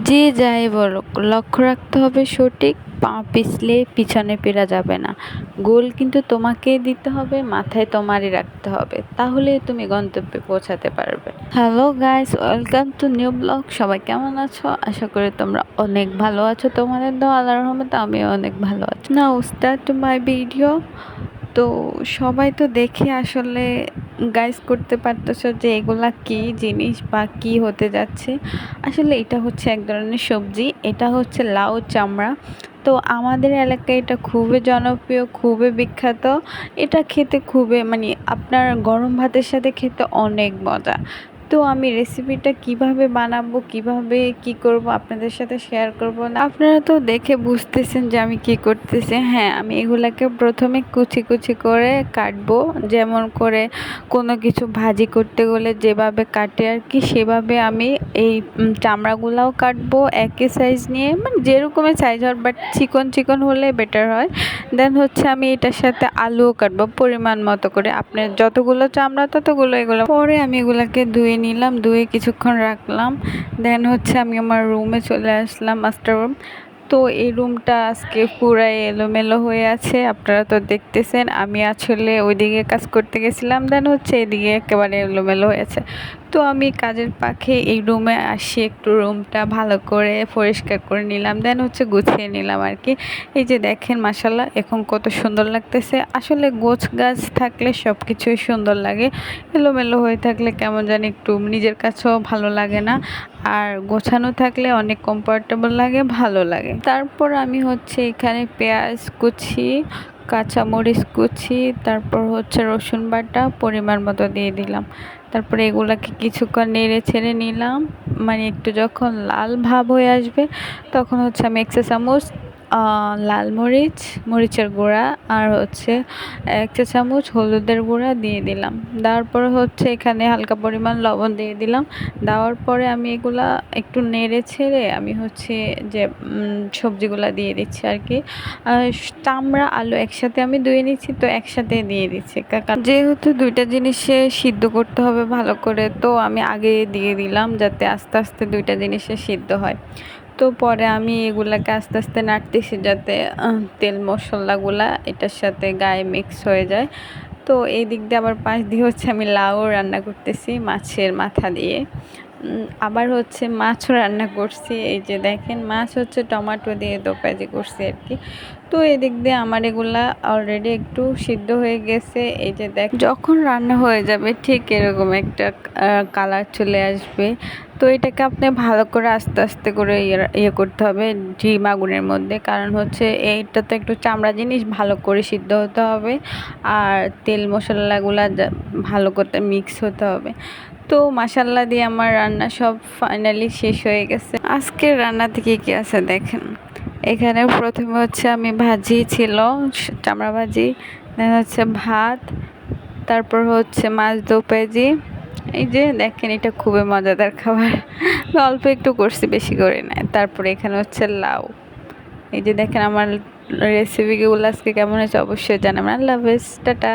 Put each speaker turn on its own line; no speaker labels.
যে যাই বলুক, লক্ষ্য রাখতে হবে সঠিক, পা পিছলে পিছনে পেরা যাবে না। গোল কিন্তু তোমাকেই দিতে হবে, মাথায় তোমারই রাখতে হবে। তাহলে তুমি গন্তব্যে পৌঁছাতে পারবে। Hello guys, welcome to new blog. সবাই কেমন আছো? আশা করি তোমরা অনেক ভালো আছো। তোমাদের দোয়া আল্লাহর রহমতে আমিও অনেক ভালো আছি। না স্টার্ট টু মাই ভিডিও তো সবাই তো দেখে আসলে গাইস করতে পারতেছো যে এগুলা কি জিনিস বা কি হতে যাচ্ছে? আসলে এটা হচ্ছে এক ধরনের সবজি, এটা হচ্ছে লাউ চামড়া। তো আমাদের এলাকায় এটা খুবই জনপ্রিয়, খুবই বিখ্যাত। এটা খেতে খুবই মানে আপনার গরম ভাতের সাথে খেতে অনেক মজা। তো আমি রেসিপিটা কীভাবে বানাবো, কীভাবে কি করব আপনাদের সাথে শেয়ার করব না? আপনারা তো দেখে বুঝতেছেন যে আমি কি করতেছি। হ্যাঁ আমি এগুলাকে প্রথমে কুচি কুচি করে কাটবো। যেমন করে কোনো কিছু ভাজি করতে গেলে যেভাবে কাটে আর কি, সেভাবে আমি এই চামড়াগুলাও কাটবো একই সাইজ নিয়ে। মানে যেরকমের সাইজ হয় বাট চিকন চিকন হলে বেটার হয়। দেন হচ্ছে আমি এটার সাথে আলুও কাটবো পরিমাণ মতো করে। আপনার যতগুলো চামড়া, ততগুলো এগুলো। পরে আমি এগুলাকে ধুয়ে নিলাম, ধুয়ে কিছুক্ষণ রাখলাম। দেন হচ্ছে আমি আমার রুমে চলে আসলাম মাস্টার রুম তো এই রুমটা আজকে পুরাই এলোমেলো হয়ে আছে, আপনারা তো দেখতেছেন। আমি আসলে ওইদিকে কাজ করতে গেছিলাম দেন হচ্ছে এদিকে একেবারে এলোমেলো হয়েছে তো আমি কাজের পাখে এই রুমে আসি, একটু রুমটা ভালো করে পরিষ্কার করে নিলাম দেন হচ্ছে গুছিয়ে নিলাম আর কি এই যে দেখেন মাসাল্লাহ এখন কত সুন্দর লাগতেছে। আসলে গোছ গাছ থাকলে সব কিছুই সুন্দর লাগে। এলোমেলো হয়ে থাকলে কেমন জানি একটু নিজের কাছেও ভালো লাগে না। আর গোছানো থাকলে অনেক কমফর্টেবল লাগে, ভালো লাগে। তারপর আমি হচ্ছে এখানে পেঁয়াজ কুচি কাঁচামরিচ কুচি, তারপর হচ্ছে রসুন বাটা, পরিমাণ মতো দিয়ে দিলাম। তারপরে এগুলাকে কিছুক্ষণ নেড়ে ছেড়ে নিলাম। মানে একটু যখন লাল ভাব হয়ে আসবে, তখন হচ্ছে আমি এক চামচ লাল মরিচ, মরিচের গুঁড়া আর হচ্ছে এক চা চামচ হলুদের গুঁড়া দিয়ে দিলাম। দেওয়ার পরে হচ্ছে এখানে হালকা পরিমাণ লবণ দিয়ে দিলাম। দেওয়ার পরে আমি এগুলা একটু নেড়ে ছেড়ে আমি হচ্ছে যে সবজিগুলা দিয়ে দিচ্ছি আর কি। চামড়া আলু একসাথে আমি ধুয়ে নিচ্ছি, তো একসাথে দিয়ে দিচ্ছি। কারণ যেহেতু দুইটা জিনিসে সিদ্ধ করতে হবে ভালো করে, তো আমি আগে দিয়ে দিলাম যাতে আস্তে আস্তে দুইটা জিনিসে সিদ্ধ হয়। তো পরে আমি এগুলাকে আস্তে আস্তে নাড়তেছি যাতে তেল মশলাগুলা এটার সাথে গায়ে মিক্স হয়ে যায়। তো এই দিক দিয়ে আবার পাশ দিয়ে হচ্ছে আমি লাউ রান্না করতেছি মাছের মাথা দিয়ে। আবার হচ্ছে মাছও রান্না করছি। এই যে দেখেন, মাছ হচ্ছে টমেটো দিয়ে দোপাজি করছি আর কি। তো এদিক দিয়ে আমার এগুলা অলরেডি একটু সিদ্ধ হয়ে গেছে। এই যে দেখ, যখন রান্না হয়ে যাবে ঠিক এরকম একটা কালার চলে আসবে। তো এটাকে আপনি ভালো করে আস্তে আস্তে করে ইয়ে ইয়ে করতে হবে ডিম আগুনের মধ্যে। কারণ হচ্ছে এইটা তো একটু চামড়া জিনিস, ভালো করে সিদ্ধ হতে হবে। আর তেল মশলাগুলা ভালো করতে মিক্স হতে হবে। তো মাসাল্লা দিয়ে আমার রান্না সব ফাইনালি শেষ হয়ে গেছে। আজকের রান্না থেকে কি আছে দেখেন। এখানে প্রথমে হচ্ছে আমি ভাজি ছিল, চামড়া ভাজি, দেন হচ্ছে ভাত, তারপর হচ্ছে মাছ দু পেজি এই যে দেখেন, এটা খুবই মজাদার খাবার। অল্প একটু করছি, বেশি করে নেয় তারপরে এখানে হচ্ছে লাউ। এই যে দেখেন, আমার রেসিপিগুলো আজকে কেমন হয়েছে অবশ্যই জানাবেন। আল্লাহ হাফেজ, টাটা।